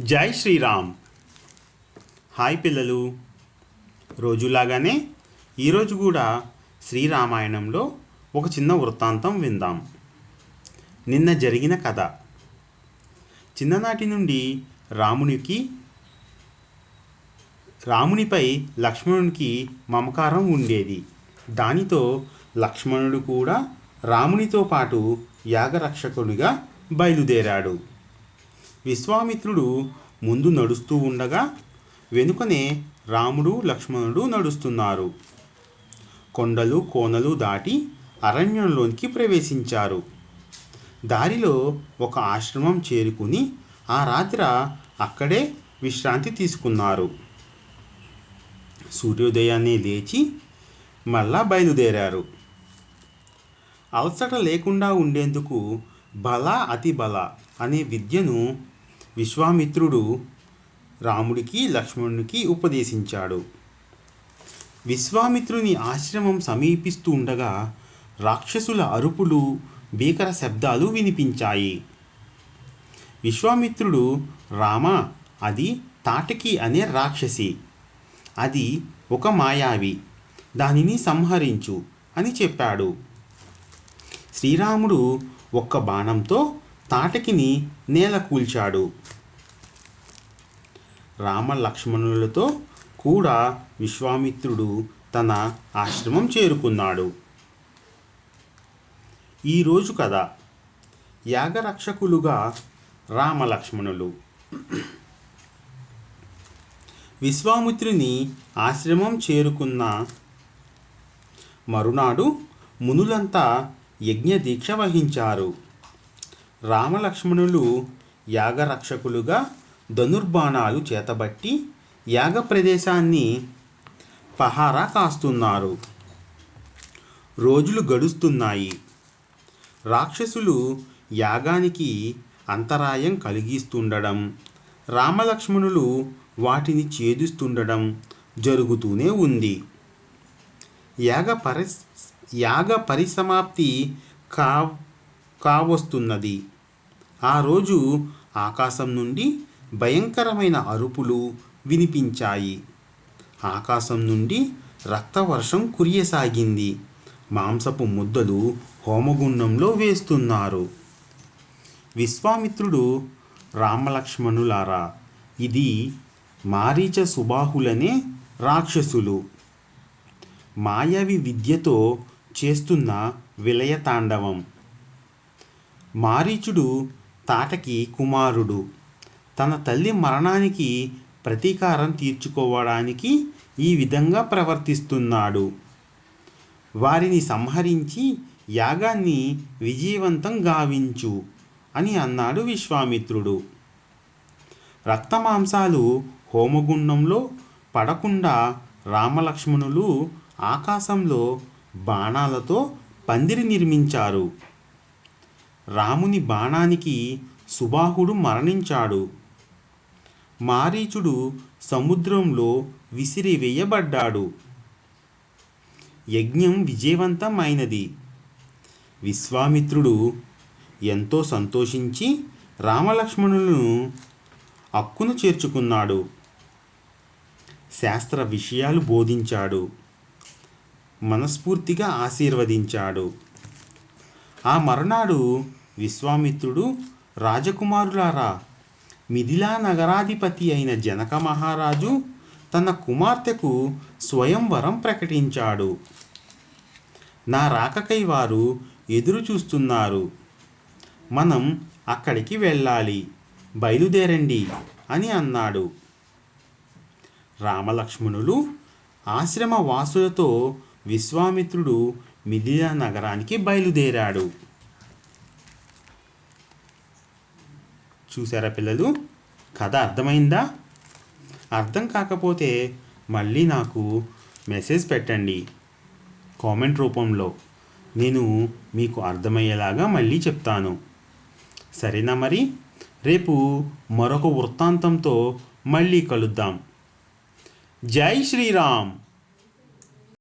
జై శ్రీరామ్. హాయ్ పిల్లలు. రోజులాగానే ఈరోజు కూడా శ్రీరామాయణంలో ఒక చిన్న వృత్తాంతం విందాం. నిన్న జరిగిన కథ. చిన్ననాటి నుండి రామునికి రామునిపై లక్ష్మణునికి మమకారం ఉండేది. దానితో లక్ష్మణుడు కూడా రామునితో పాటు యాగరక్షకునిగా బయలుదేరాడు. విశ్వామిత్రుడు ముందు నడుస్తూ ఉండగా వెనుకనే రాముడు లక్ష్మణుడు నడుస్తున్నారు. కొండలు కోనలు దాటి అరణ్యంలోనికి ప్రవేశించారు. దారిలో ఒక ఆశ్రమం చేరుకుని ఆ రాత్రి అక్కడే విశ్రాంతి తీసుకున్నారు. సూర్యోదయాన్నే లేచి మళ్ళా బయలుదేరారు. అలసట లేకుండా ఉండేందుకు బల అతి బల అనే విద్యను విశ్వామిత్రుడు రాముడికి లక్ష్మణునికి ఉపదేశించాడు. విశ్వామిత్రుని ఆశ్రమం సమీపిస్తూ ఉండగా రాక్షసుల అరుపులు భీకర శబ్దాలు వినిపించాయి. విశ్వామిత్రుడు రామ అది తాటకి అనే రాక్షసి. అది ఒక మాయావి. దానిని సంహరించు అని చెప్పాడు. శ్రీరాముడు ఒక్క బాణంతో తాటకిని నేల కూల్చాడు. రామ లక్ష్మణులతో కూడా విశ్వామిత్రుడు తన ఆశ్రమం చేరుకున్నాడు. ఈరోజు కథ. యాగరక్షకులుగా రామలక్ష్మణులు. విశ్వామిత్రుని ఆశ్రమం చేరుకున్న మరునాడు మునులంతా యజ్ఞ దీక్ష వహించారు. రామలక్ష్మణులు యాగరక్షకులుగా ధనుర్బాణాలు చేతబట్టి యాగ ప్రదేశాన్ని పహారా కాస్తున్నారు. రోజులు గడుస్తున్నాయి. రాక్షసులు యాగానికి అంతరాయం కలిగిస్తుండడం రామలక్ష్మణులు వాటిని ఛేదిస్తుండడం జరుగుతూనే ఉంది. యాగ పరిస్ యాగ పరిసమాప్తి కా కావస్తున్నది. ఆ రోజు ఆకాశం నుండి భయంకరమైన అరుపులు వినిపించాయి. ఆకాశం నుండి రక్తవర్షం కురియసాగింది. మాంసపు ముద్దలు హోమగుండంలో వేస్తున్నారు. విశ్వామిత్రుడు రామలక్ష్మణులారా ఇది మారీచ సుబాహులనే రాక్షసులు. మాయావి విద్యతో చేస్తున్న విలయ తాండవం మారీచుడు తాటకి కుమారుడు. తన తల్లి మరణానికి ప్రతీకారం తీర్చుకోవడానికి ఈ విధంగా ప్రవర్తిస్తున్నాడు. వారిని సంహరించి యాగాన్ని విజయవంతం గావించు అని అన్నాడు విశ్వామిత్రుడు. రక్తమాంసాలు హోమగుండంలో పడకుండా రామలక్ష్మణులు ఆకాశంలో బాణాలతో పందిరి నిర్మించారు. రాముని బాణానికి సుబాహుడు మరణించాడు. మారీచుడు సముద్రంలో విసిరివేయబడ్డాడు యజ్ఞం విజయవంతమైనది. విశ్వామిత్రుడు ఎంతో సంతోషించి రామలక్ష్మణులను అక్కును చేర్చుకున్నాడు. శాస్త్ర విషయాలు బోధించాడు. మనస్ఫూర్తిగా ఆశీర్వదించాడు. ఆ మరునాడు విశ్వామిత్రుడు రాజకుమారులారా మిథిలా నగరాధిపతి అయిన జనక మహారాజు తన కుమార్తెకు స్వయంవరం ప్రకటించాడు. నా రాకకై వారు ఎదురు చూస్తున్నారు. మనం అక్కడికి వెళ్ళాలి బయలుదేరండి అని అన్నాడు. రామలక్ష్మణులు ఆశ్రమ వాసులతో విశ్వామిత్రుడు మిథిలా నగరానికి బయలుదేరాడు. చూసారా పిల్లలు? కథ అర్థమైందా? అర్థం కాకపోతే మళ్ళీ నాకు మెసేజ్ పెట్టండి. కామెంట్ రూపంలో. నేను మీకు అర్థమయ్యేలాగా మళ్ళీ చెప్తాను. సరేనా మరి? రేపు మరొక వృత్తాంతంతో మళ్ళీ కలుద్దాం. జై శ్రీరామ్!